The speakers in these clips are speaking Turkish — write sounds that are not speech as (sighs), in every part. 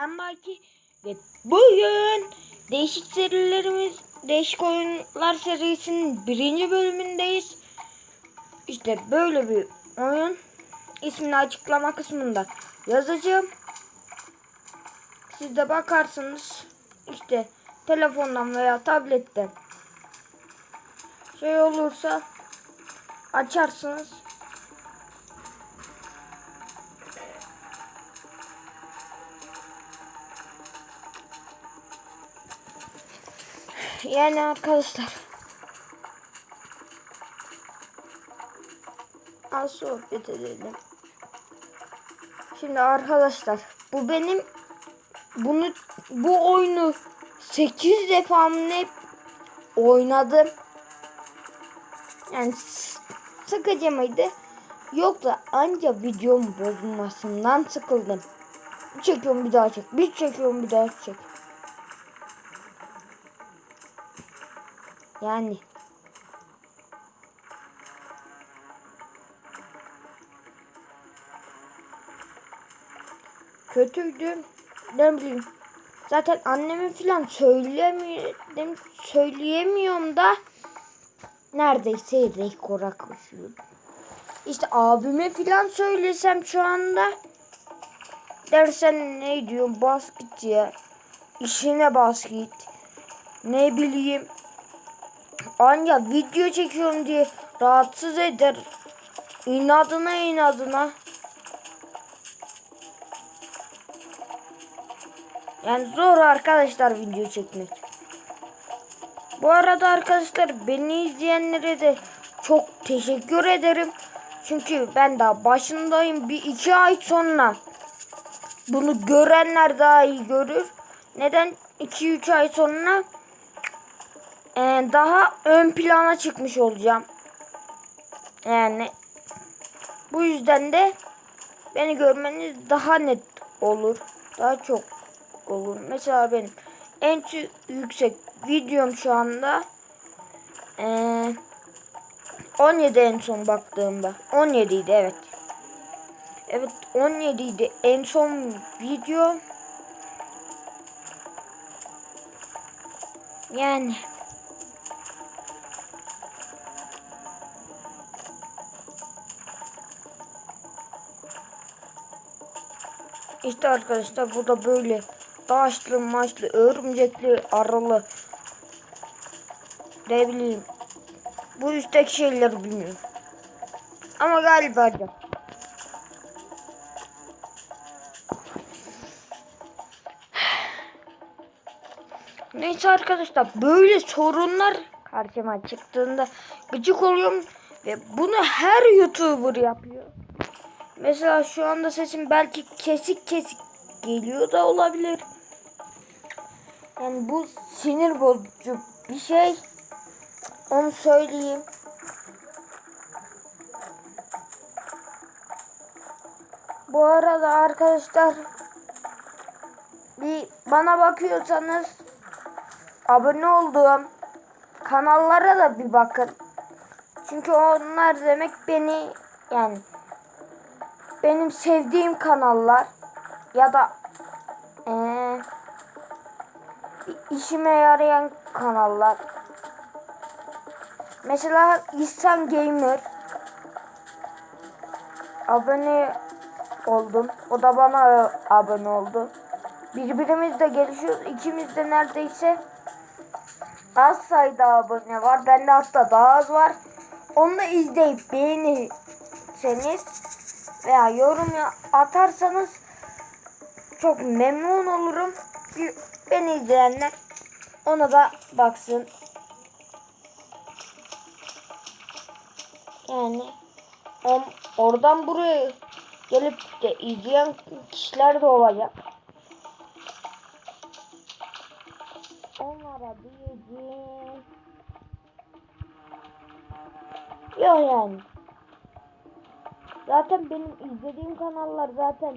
Ben Baki ve bugün değişik serilerimiz, değişik oyunlar serisinin birinci bölümündeyiz. İşte böyle bir oyun. İsmini açıklama kısmında yazacağım. Siz de bakarsınız. İşte telefondan veya tabletten şey olursa açarsınız. Yani arkadaşlar. Az sohbet edelim. Şimdi arkadaşlar bu benim bunu bu oyunu 8 defa ne oynadım. Yani sıkıcı mıydı? Yok da anca videom bozulmasından sıkıldım. Bir çekiyorum bir daha çek. Bir çekiyorum bir daha çek. Yani. Kötüydü. Ne bileyim. Zaten anneme falan söylemiyorum, söyleyemiyorum da neredeyse rekora koşuyorum. İşte abime falan söylesem şu anda dersen ne diyorum bas git ya. İşine bas. Ne bileyim Anca video çekiyorum diye rahatsız eder. İnadına inadına. Yani zor arkadaşlar video çekmek. Bu arada arkadaşlar beni izleyenlere de çok teşekkür ederim. Çünkü ben daha başındayım. Bir iki ay sonra bunu görenler daha iyi görür. Neden? 2-3 ay sonra ee, daha ön plana çıkmış olacağım. Yani bu yüzden de beni görmeniz daha net olur. Daha çok olur. Mesela benim en yüksek videom şu anda ee, 17 en son baktığımda. 17 idi evet. Evet 17 idi en son video. Yani İşte arkadaşlar bu da böyle taşlı maçlı örümcekli arılı ne bileyim bu üstteki şeyleri bilmiyorum ama galiba da. Neyse arkadaşlar böyle sorunlar karşıma çıktığında gıcık oluyorum ve bunu her YouTuber yapıyor. Mesela şu anda sesim belki kesik kesik geliyor da olabilir. Yani bu sinir bozucu bir şey. Onu söyleyeyim. Bu arada arkadaşlar bir bana bakıyorsanız abone olduğum kanallara da bir bakın. Çünkü onlar demek beni yani benim sevdiğim kanallar ya da ee, işime yarayan kanallar. Mesela İhsan Gamer abone oldum. O da bana abone oldu. Birbirimiz de gelişiyoruz. İkimiz de neredeyse az sayıda abone var. Bende hatta daha az var. Onu da izleyip beğenirseniz veya yorum atarsanız çok memnun olurum. Beni izleyenler ona da baksın. Yani on, oradan buraya gelip de izleyen kişiler de olacak. Onlara diyeceğim. Yok yani. Zaten benim izlediğim kanallar zaten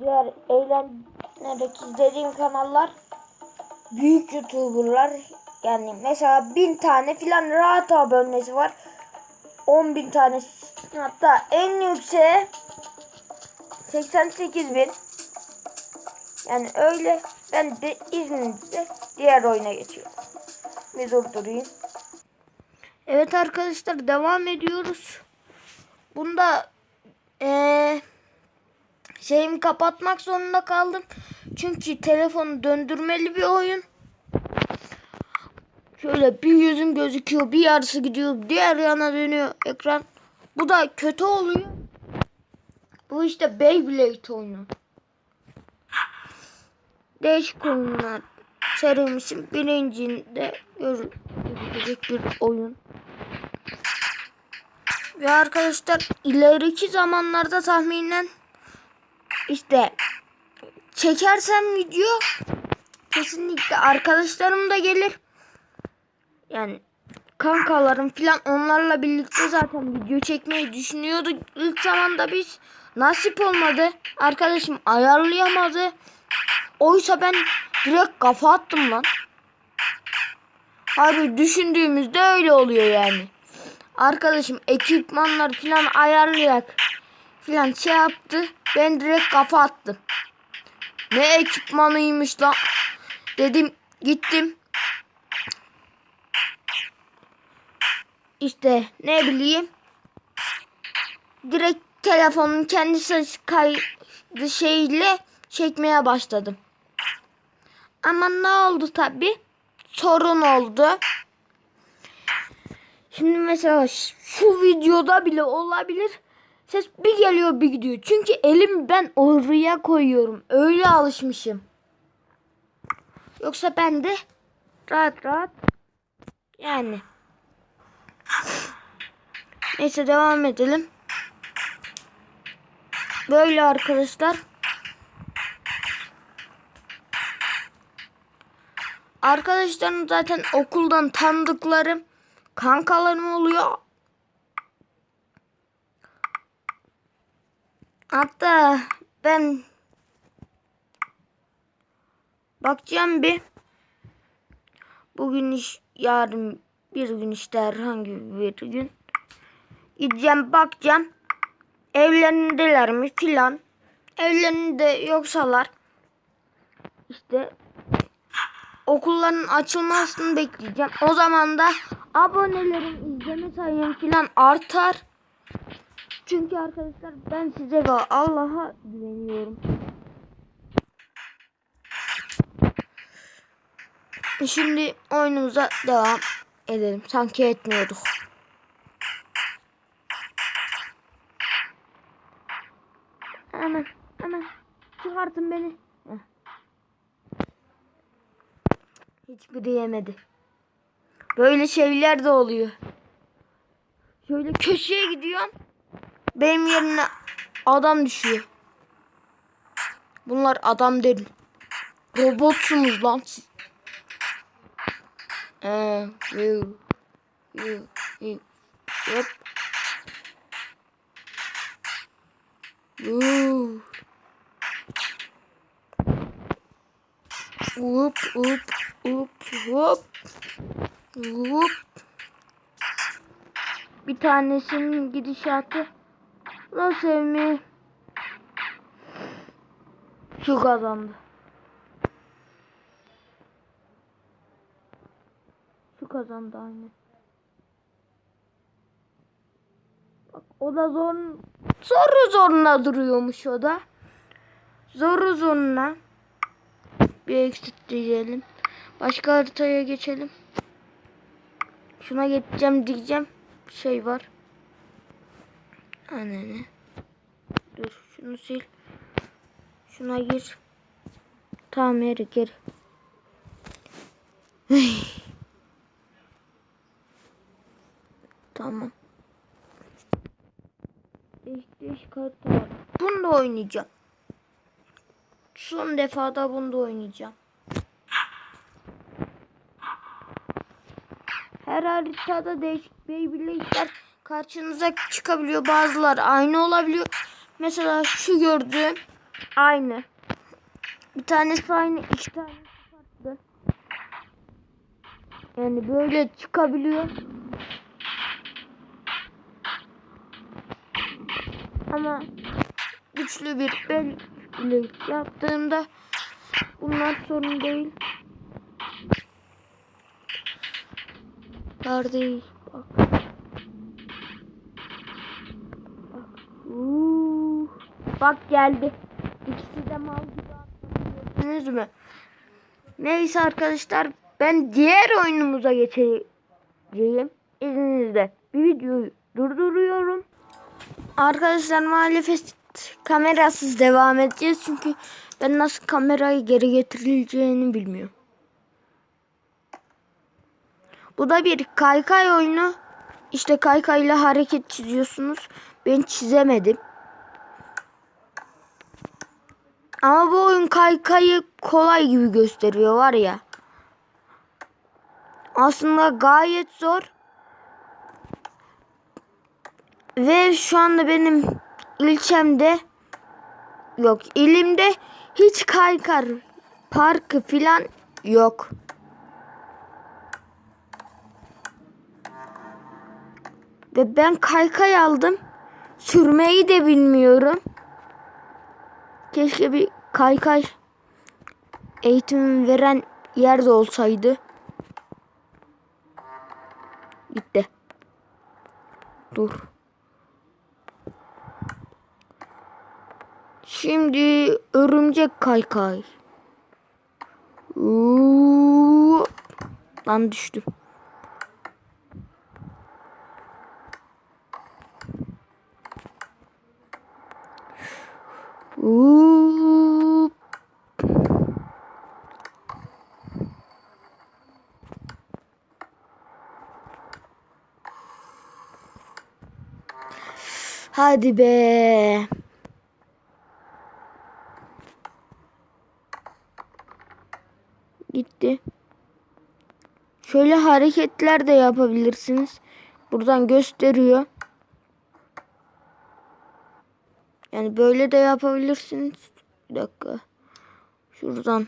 diğer eğlencelerdeki izlediğim kanallar büyük youtuberlar yani mesela bin tane filan rahat abonesi var. 10 bin tane hatta en yüksek 88 bin Yani öyle. Ben de izninizle diğer oyuna geçiyorum. Bir durdurayım. Evet arkadaşlar devam ediyoruz. Bunda eee şeyimi kapatmak zorunda kaldım. Çünkü telefonu döndürmeli bir oyun. Şöyle bir yüzüm gözüküyor, bir yarısı gidiyor, diğer yana dönüyor ekran. Bu da kötü oluyor. Bu işte Beyblade oyunu. Değişik oyunlar serimizin birincinde görülecek bir oyun. Ve arkadaşlar ileriki zamanlarda tahminen işte çekersem video kesinlikle arkadaşlarım da gelir. Yani kankalarım filan onlarla birlikte zaten video çekmeyi düşünüyorduk ilk zamanda biz. Nasip olmadı. Arkadaşım ayarlayamadı. Oysa ben direkt kafa attım lan. Harbi düşündüğümüzde öyle oluyor yani. Arkadaşım ekipmanlar filan ayarlayak filan şey yaptı. Ben direkt kafa attım. Ne ekipmanıymış lan. Dedim gittim. İşte ne bileyim. Direkt telefonun kendi ses kaydı şeyle çekmeye başladım. Ama ne oldu tabi? Sorun oldu. Şimdi mesela şu videoda bile olabilir. Ses bir geliyor bir gidiyor. Çünkü elim ben oraya koyuyorum. Öyle alışmışım. Yoksa ben de rahat rahat yani. Neyse devam edelim. Böyle arkadaşlar. Arkadaşlarım zaten okuldan tanıdıklarım, kankalarım oluyor. Hatta ben bakacağım bir. Bugün iş, yarın bir gün işte herhangi bir gün. Gideceğim bakacağım. Evlerindeler mi filan. Evlerinde yoksalar işte okulların açılmasını bekleyeceğim. O zaman da abonelerin izleme sayım filan artar. Çünkü arkadaşlar ben size ve Allah'a güveniyorum. Şimdi oyunumuza devam edelim. Sanki etmiyorduk. Hemen hemen çıkartın beni. Hiçbiri yemedi. Böyle şeyler de oluyor. Şöyle köşeye gidiyorum. Benim yerine adam düşüyor. Bunlar adam değil. Robotsunuz lan siz. Ee, you, you, yep. You. Whoop, whoop, whoop, whoop. Whoop. Bir tanesinin gidişatı nasıl mi? Şu kazandı. Şu kazandı aynı. Bak o da zor zoru zoruna duruyormuş o da. Zoru zoruna. Bir exit diyelim. Başka haritaya geçelim. Şuna geçeceğim diyeceğim. Şey var. Anne Dur şunu sil. Şuna gir. Tamam yeri gir. (sighs) tamam. Değişik harita var. Bunu da oynayacağım. Son defada bunu da oynayacağım. Her haritada değişik Beyblade'ler karşınıza çıkabiliyor. Bazıları aynı olabiliyor. Mesela şu gördüğüm aynı. Bir tanesi aynı, iki tanesi farklı. Yani böyle çıkabiliyor. Ama güçlü bir Beyblade yaptığımda Bunlar sorun değil. Kardeş bak. Bak. Uuu. Bak geldi. İkisi de mal gibi. Gördünüz mü? Neyse arkadaşlar ben diğer oyunumuza geçeceğim. İzninizle bir videoyu durduruyorum. Arkadaşlar maalesef kamerasız devam edeceğiz çünkü ben nasıl kamerayı geri getirileceğini bilmiyorum. Bu da bir kaykay oyunu. İşte kaykayla hareket çiziyorsunuz. Ben çizemedim. Ama bu oyun kaykayı kolay gibi gösteriyor var ya. Aslında gayet zor. Ve şu anda benim ilçemde yok ilimde hiç kaykar parkı filan yok. Ve ben kaykay aldım. Sürmeyi de bilmiyorum. Keşke bir kaykay eğitim veren yerde olsaydı. Gitti. Dur. Şimdi örümcek kaykay. Uuu. Lan düştüm. Uuu. Hadi be. Gitti. Şöyle hareketler de yapabilirsiniz. Buradan gösteriyor. Yani böyle de yapabilirsiniz. Bir dakika. Şuradan.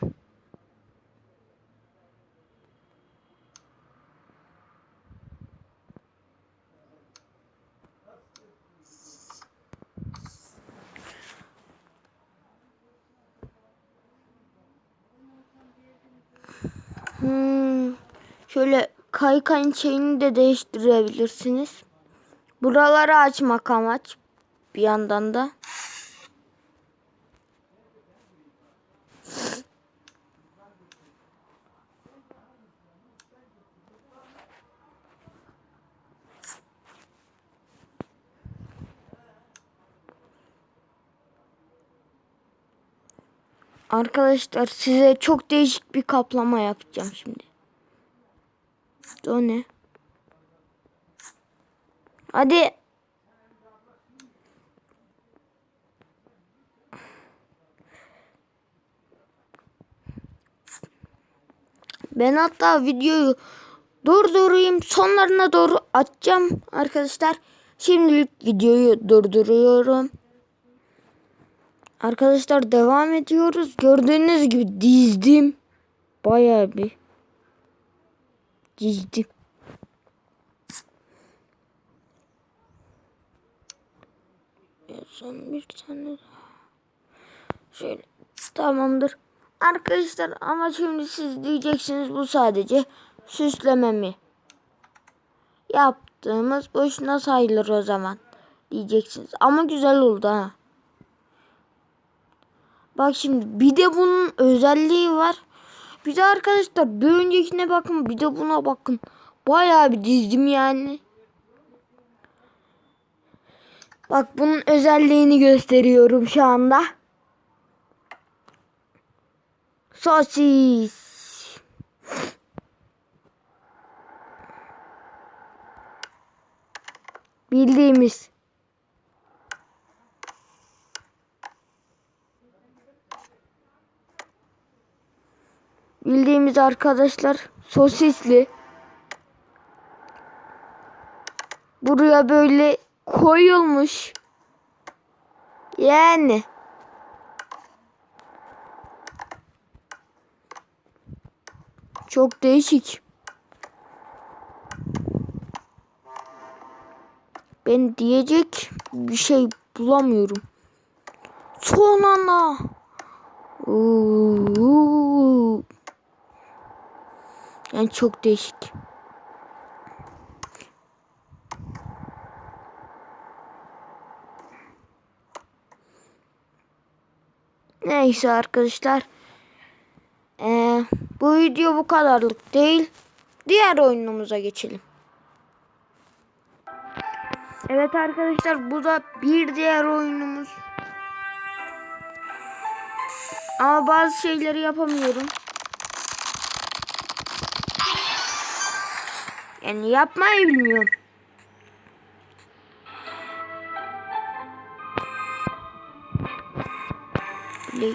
Hmm. Şöyle kaykayın şeyini de değiştirebilirsiniz. Buraları açmak amaç. Bir yandan da. Arkadaşlar size çok değişik bir kaplama yapacağım şimdi. O ne? Hadi. Ben hatta videoyu durdurayım. Sonlarına doğru açacağım arkadaşlar. Şimdilik videoyu durduruyorum. Arkadaşlar devam ediyoruz. Gördüğünüz gibi dizdim. Bayağı bir dizdim. Son bir tane. Şöyle tamamdır. Arkadaşlar ama şimdi siz diyeceksiniz bu sadece süsleme mi? Yaptığımız boşuna sayılır o zaman diyeceksiniz. Ama güzel oldu ha. Bak şimdi bir de bunun özelliği var. Bir de arkadaşlar bir öncekine bakın bir de buna bakın. Bayağı bir dizdim yani. Bak bunun özelliğini gösteriyorum şu anda. Sosis. Bildiğimiz. Bildiğimiz arkadaşlar sosisli. Buraya böyle koyulmuş. Yani. Çok değişik. Ben diyecek bir şey bulamıyorum. Son anda. Oo. Yani çok değişik. Neyse arkadaşlar. Ee, bu video bu kadarlık değil. Diğer oyunumuza geçelim. Evet arkadaşlar bu da bir diğer oyunumuz. Ama bazı şeyleri yapamıyorum. Yani yapmayı bilmiyorum. Play.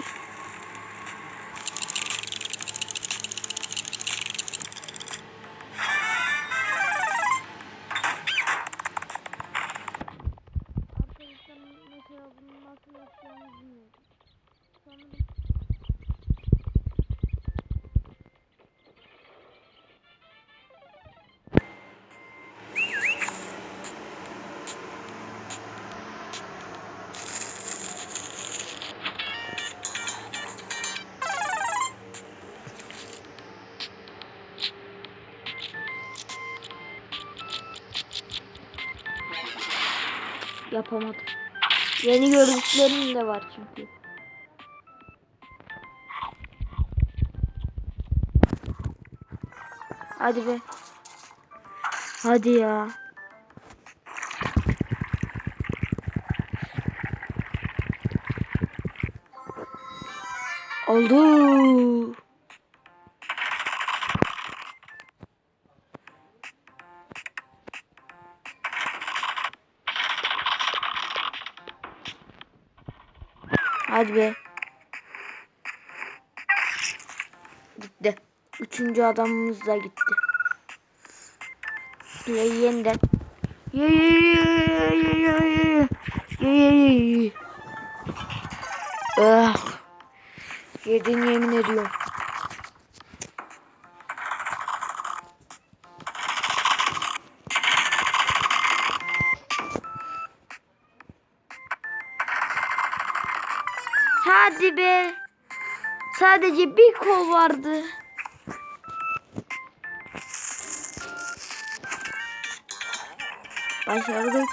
Yapamadım. Yeni gördüklerim de var çünkü. Hadi be. Hadi ya. Oldu. Hadi be. Gitti. Üçüncü adamımız da gitti. Play yeniden. Ah. Yedin yemin ediyorum. Sadece bir kol vardı. Başardık.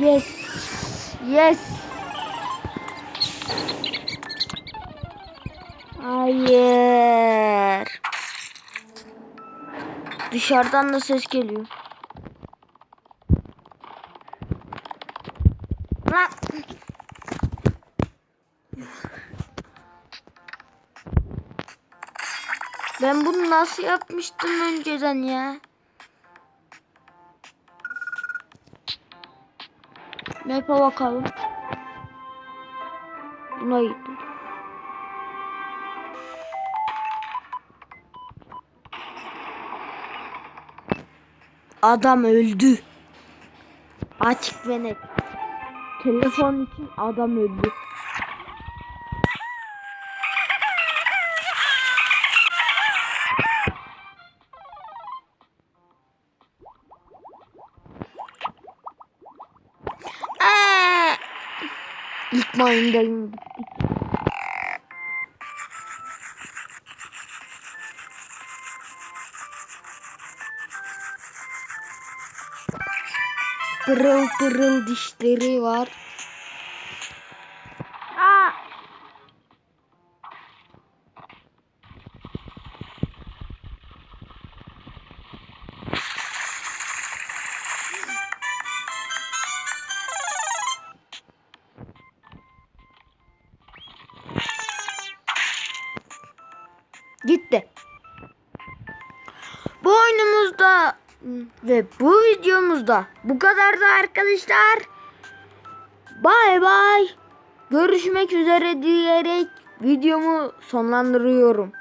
Yes. Yes. Hayır. Dışarıdan da ses geliyor. Lan. Ben bunu nasıl yapmıştım önceden ya? Map'a bakalım. Buna gittim. Adam öldü. Açık ve net. Telefon için adam öldü. İlk mayındayım. Pırıl pırıl dişleri var. Aa! Gitti. Bu oyunumuzda ve bu videomuzda bu kadardı arkadaşlar. Bay bay. Görüşmek üzere diyerek videomu sonlandırıyorum.